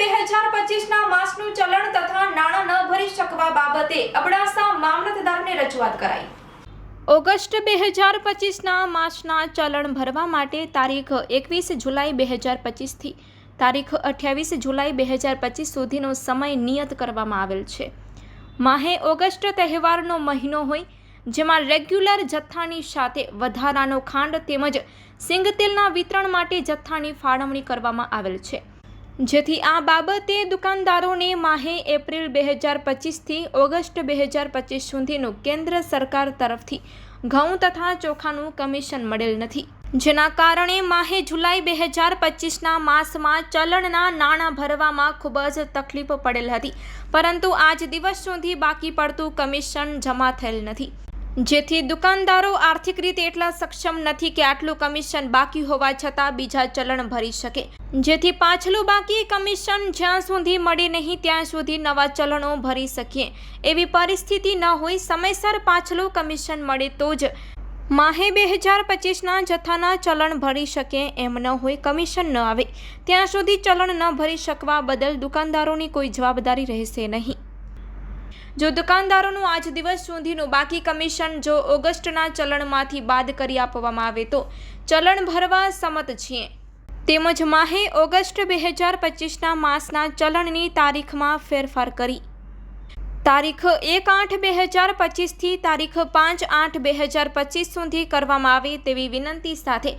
બે હજાર પચીસના માસનું ચલણ તથા નાણાં ન ભરી શકવા બાબતે અબડાસા મામલતદારને રજૂઆત કરાઈ. ઓગસ્ટ બે હજાર પચીસના માસના ચલણ ભરવા માટે તારીખ એકવીસ જુલાઈ બે હજાર પચીસથી તારીખ અઠ્યાવીસ જુલાઈ બે હજાર પચીસ સુધીનો સમય નિયત કરવામાં આવેલ છે. માહે ઓગસ્ટ તહેવારનો મહિનો હોય, જેમાં રેગ્યુલર જથ્થાની સાથે વધારાનો ખાંડ તેમજ સિંગતેલના વિતરણ માટે જથ્થાની ફાળવણી કરવામાં આવેલ છે. જેથી આ બાબતે દુકાનદારોને માહે એપ્રિલ બે હજાર પચીસથી ઓગસ્ટ બે હજાર પચીસ સુધીનું કેન્દ્ર સરકાર તરફથી ઘઉં તથા ચોખાનું કમિશન મળેલ નથી. જેના કારણે માહે જુલાઈ બે હજાર પચીસના માસમાં ચલણના નાણાં ભરવામાં ખૂબ જ તકલીફ પડેલ હતી. પરંતુ આજ દિવસ સુધી બાકી પડતું કમિશન જમા થયેલ નથી. જેથી દુકાનદારો આર્થિક રીતે એટલા સક્ષમ નથી કે આટલું કમિશન બાકી હોવા છતાં બીજા ચલણ ભરી શકે. જેથી પાછલું બાકી કમિશન જ્યાં સુધી મળે નહીં, ત્યાં સુધી નવા ચલણો ભરી શકીએ. એવી પરિસ્થિતિ ન હોય, સમયસર પાછલું કમિશન મળે તો જ માહે બે હજાર પચીસના જથ્થાના ચલણ ભરી શકે એમ ન હોય, કમિશન ન આવે. ત્યાં સુધી ચલણ ન ભરી શકવા બદલ દુકાનદારોની કોઈ જવાબદારી રહેશે નહીં. જો દુકાનદારોનું આજ દિવસ સુધીનું બાકી કમિશન જો ઓગસ્ટના ચલણમાંથી બાદ કરી આપવામાં આવે તો ચલણ ભરવા સંમત છીએ. તેમજ માહે ઓગસ્ટ બે હજાર પચીસના માસના ચલણની તારીખમાં ફેરફાર કરી. તારીખ એક આઠ બે હજાર પચીસથી તારીખ પાંચ આઠ બે હજાર પચીસ સુધી કરવામાં આવે તેવી વિનંતી સાથે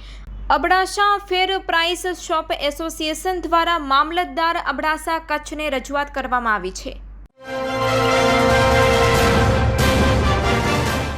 Abdasa fair price shop association દ્વારા મામલતદાર અબડાસા કચ્છને રજૂઆત કરવામાં આવી છે.